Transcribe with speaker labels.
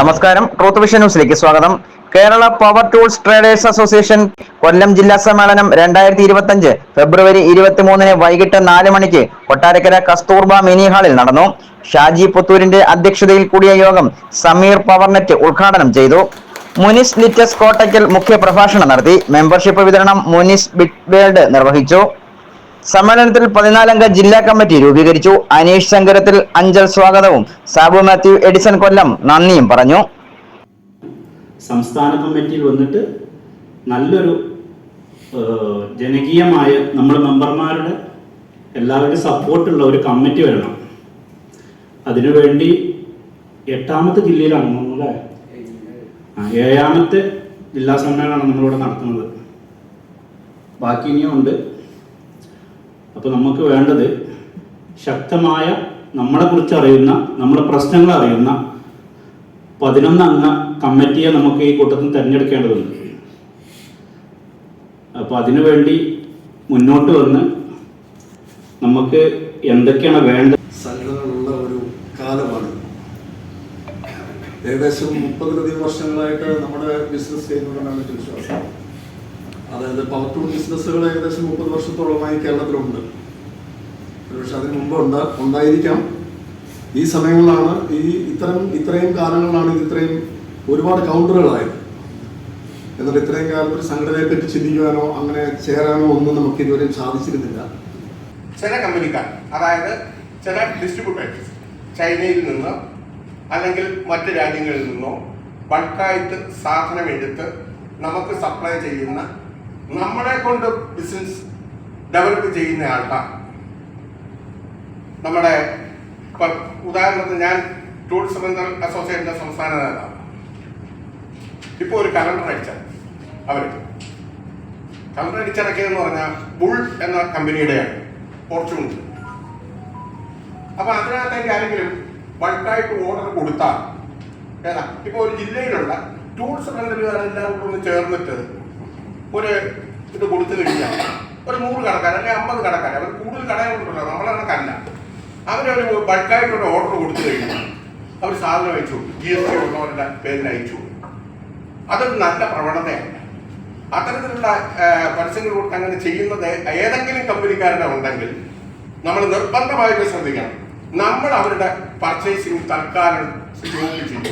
Speaker 1: നമസ്കാരം. Truth vision ന്യൂസിലേക്ക് സ്വാഗതം. Kerala power tools traders association Kollam ജില്ലാ സമ്മേളനം രണ്ടായിരത്തി ഇരുപത്തി അഞ്ച് ഫെബ്രുവരി ഇരുപത്തി മൂന്നിന് വൈകിട്ട് നാല് മണിക്ക് കൊട്ടാരക്കര കസ്തൂർബ മിനി ഹാളിൽ നടന്നു. ഷാജി പുത്തൂരിന്റെ അധ്യക്ഷതയിൽ കൂടിയ യോഗം സമീർ പവർനെറ്റ് ഉദ്ഘാടനം ചെയ്തു. മുനിസ് ലിറ്റസ് കോട്ടയ്ക്കൽ മുഖ്യ പ്രഭാഷണം നടത്തി. മെമ്പർഷിപ്പ് വിതരണം മുനിസ് ബിറ്റ് വേൾഡ് നിർവഹിച്ചു. സമ്മേളനത്തിൽ പതിനാലംഗ ജില്ലാ കമ്മിറ്റി രൂപീകരിച്ചു. അനീഷ് ശങ്കരത്തിൽ അഞ്ചൽ സ്വാഗതവും. സാബു മാത്യു എഡിസൺ കൊല്ലം നന്ദിയും പറഞ്ഞു.
Speaker 2: സംസ്ഥാന കമ്മിറ്റിയിൽ വന്നിട്ട് നല്ലൊരു ജനകീയമായ നമ്മുടെ മെമ്പർമാരുടെ എല്ലാവരുടെയും സപ്പോർട്ടുള്ള ഒരു കമ്മിറ്റി വരണം. അതിനുവേണ്ടി എട്ടാമത്തെ ജില്ലയിലാണ് നമ്മളെ ഏഴാമത്തെ ജില്ലാ സമ്മേളനമാണ് നമ്മളിവിടെ നടത്തുന്നത്. ബാക്കി ഇനിയും ഉണ്ട്. അപ്പോൾ നമുക്ക് വേണ്ടത് ശക്തമായ നമ്മളെക്കുറിച്ച് അറിയുന്ന നമ്മളെ പ്രശ്നങ്ങൾ അറിയുന്ന പതിനൊന്നംഗ കമ്മിറ്റിയെ നമുക്ക് ഈ കൂട്ടത്തിൽ തിരഞ്ഞെടുക്കേണ്ടതുണ്ട്. അപ്പോൾ അതിനുവേണ്ടി മുന്നോട്ട് വന്ന് നമുക്ക് എന്തൊക്കെയാണ് വേണ്ടത്?
Speaker 3: സംഘടനകളുള്ള ഒരു കാലമാണ്. ഏകദേശം മുപ്പതിലധികം വർഷങ്ങളായിട്ട് നമ്മുടെ ബിസിനസ് ചെയ്യുന്നവരാണ് വിശ്വാസം. അതായത് പവർ ടൂൾ ബിസിനസ്സുകൾ ഏകദേശം മുപ്പത് വർഷത്തോളമായി കേരളത്തിലുണ്ട്. പക്ഷെ അതിന് മുമ്പ് ഉണ്ട് ഉണ്ടായിരിക്കാം. ഈ സമയങ്ങളിലാണ് ഈ ഇത്തരം ഇത്രയും കാലങ്ങളിലാണ് ഇത് ഇത്രയും ഒരുപാട് കൗണ്ടറുകളായത് എന്നാൽ ഇത്രയും കാലം ഒരു സംഘടനയെ പറ്റി ചിന്തിക്കുവാനോ അങ്ങനെ ചേരാനോ ഒന്നും നമുക്ക് ഇതുവരെയും സാധിച്ചിരുന്നില്ല.
Speaker 4: ചില കമ്പനിക്കാർ അതായത് ചില ഡിസ്ട്രിബ്യൂട്ടേഴ്സ് ചൈനയിൽ നിന്ന് അല്ലെങ്കിൽ മറ്റ് രാജ്യങ്ങളിൽ നിന്നോ ബൾക്കായിട്ട് സാധനം എടുത്ത് നമുക്ക് സപ്ലൈ ചെയ്യുന്ന നമ്മളെ കൊണ്ട് ബിസിനസ് ഡെവലപ്പ് ചെയ്യുന്ന ആൾക്കാർ. നമ്മുടെ ഉദാഹരണത്തിന് ഞാൻ ടൂറിസം അസോസിയേഷന്റെ സംസ്ഥാന നേതാവ്. ഇപ്പോൾ ഒരു കലണ്ടർ അടിച്ചാൽ അവർ. കലണ്ടർ അടിച്ചിറക്കിയതെന്ന് പറഞ്ഞാൽ ബുൾ എന്ന കമ്പനിയുടെയാണ് ഫോർച്യൂൺ അപ്പൊ അതിനകത്തേക്ക് ആരെങ്കിലും ബൾക്കായിട്ട് ഓർഡർ കൊടുത്താൽ ഏതാ? ഇപ്പോൾ ഒരു ജില്ലയിലുള്ള ടൂൾസ് കമ്പനികാരെല്ലാം കൂടെ ഒന്ന് ചേർന്നിട്ട് ഒരു ഇത് കൊടുത്തു കഴിഞ്ഞാൽ ഒരു നൂറ് കടക്കാർ അല്ലെങ്കിൽ അമ്പത് കടക്കാർ അവർ കൂടുതൽ കടകളുണ്ടല്ലോ നമ്മളെ കണക്കല്ല അവരൊരു ബൾക്കായിട്ടുള്ള ഓർഡർ കൊടുത്തു കഴിഞ്ഞാൽ അവർ സാധനം അയച്ചു കൊടുക്കും. ജി എസ് ടി ഉള്ളവരുടെ പേരിൽ അയച്ചു കൊടുക്കും. അതൊരു നല്ല പ്രവണതയാണ്. അത്തരത്തിലുള്ള പരസ്യങ്ങൾ കൊടുത്ത് അങ്ങനെ ചെയ്യുന്നത് ഏതെങ്കിലും കമ്പനിക്കാരുടെ ഉണ്ടെങ്കിൽ നമ്മൾ നിർബന്ധമായിട്ട് ശ്രദ്ധിക്കണം. നമ്മൾ അവരുടെ പർച്ചേസിങ് തൽക്കാലം സ്റ്റോപ്പ് ചെയ്യും.